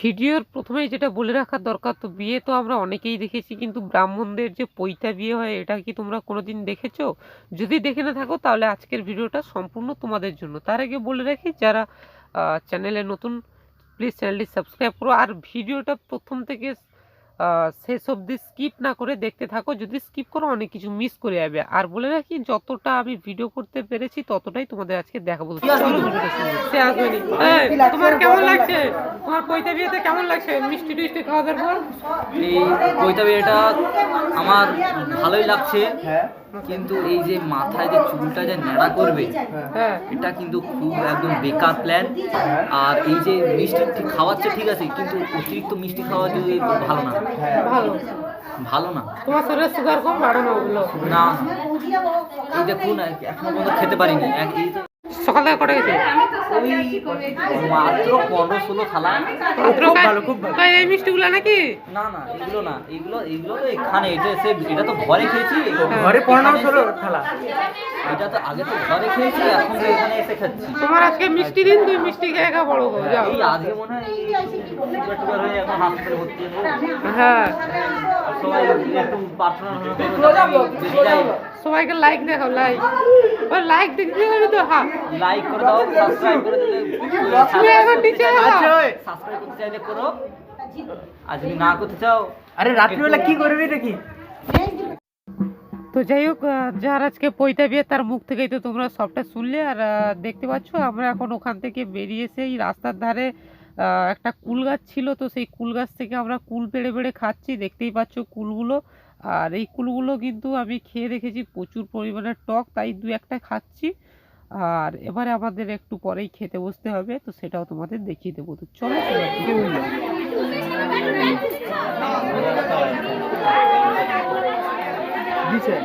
ভিডিওর প্রথমেই যেটা বলে রাখার দরকার, তো বিয়ে তো আমরা অনেকেই দেখেছি, কিন্তু ব্রাহ্মণদের যে পৈতা বিয়ে হয়, এটা কি তোমরা কোনোদিন দেখেছ? যদি দেখে না থাকো, তাহলে আজকের ভিডিওটা সম্পূর্ণ তোমাদের জন্য। তার আগে বলে রাখি, যারা চ্যানেলে নতুন প্লিজ চ্যানেলটি সাবস্ক্রাইব করো। আর ভিডিওটা প্রথম থেকে শেষ অবধি স্কিপ না করে দেখতে থাকো। যদি স্কিপ করো অনেক কিছু মিস করে যাবে। আর বলে রাখি যতটা আমি ভিডিও করতে পেরেছি ততটাই তোমাদের আজকে দেখাবো। তোমার কেমন লাগছে? তোমার পৈতা বিয়েতে কেমন লাগছে? মিষ্টি টিষ্টি খাওয়া দাওয়ার পর? এই কবিতা বিয়েটা আমার ভালোই লাগছে কিন্তু এই যে মাথায় যে চুলটা যে ন্যাড়া করবে হ্যাঁ। এটা কিন্তু খুব একদম বেকার প্ল্যান আর এই যে মিষ্টি ঠিক খাওয়াচ্ছে ঠিক আছে কিন্তু অতিরিক্ত মিষ্টি খাওয়া যদি ভালো না। ভালো। ভালো না। তোমার শরীরে সুগার কম বাড়ানো ওগুলো? না এই দেখুন এখনও পর্যন্ত খেতে পারিনি। সকাল থেকে কটা গেছে মাত্র পনেরো ষোলো থালা খুব ভালো খুব ভালো। এই মিষ্টিগুলো নাকি? না না এগুলো না এগুলো এগুলো তো এখানে এটা সে এটা তো ঘরে খেয়েছি। ঘরে পনেরো ষোলো থালা এটা তো আগে তো ঘরে খেয়েছি এখন তো এখানে এসে খাচ্ছি। তোমার আজকে মিষ্টি দিন তুই মিষ্টি খেয়ে খা বড় হো যাও। এই আজকে মনে হয় হয়ে এখন হাসপাতালে ভর্তি হ্যাঁ সবাই একটু প্রার্থনা সবাইকে লাইক দেখাও লাইক ও লাইক দেখতে হবে তো? হ্যাঁ লাইক করে দাও সাবস্ক্রাইব করে দিলে তুমি এখন নিচে যাও। সাবস্ক্রাইব করতে চাইলে করো। আর যদি না করতে চাও আরে রাত্রিবেলা কি করবি নাকি তো যাই হোক যার আজকে পৈতা বিয়ে তার মুখ থেকেই তো তোমরা সবটা শুনলে। আর দেখতে পাচ্ছ আমরা এখন ওখান থেকে বেরিয়ে এসে এই রাস্তার ধারে একটা কুল গাছ ছিল। তো সেই কুল গাছ থেকে আমরা কুল পেড়ে পেড়ে খাচ্ছি। দেখতেই পাচ্ছ কুলগুলো। আর এই কুলগুলো কিন্তু আমি খেয়ে রেখেছি প্রচুর পরিমাণে টক, তাই দু একটা খাচ্ছি। আর এবারে আমাদের একটু পরেই খেতে বসতে হবে, তো সেটাও তোমাদের দেখিয়ে দেবো। তো চলো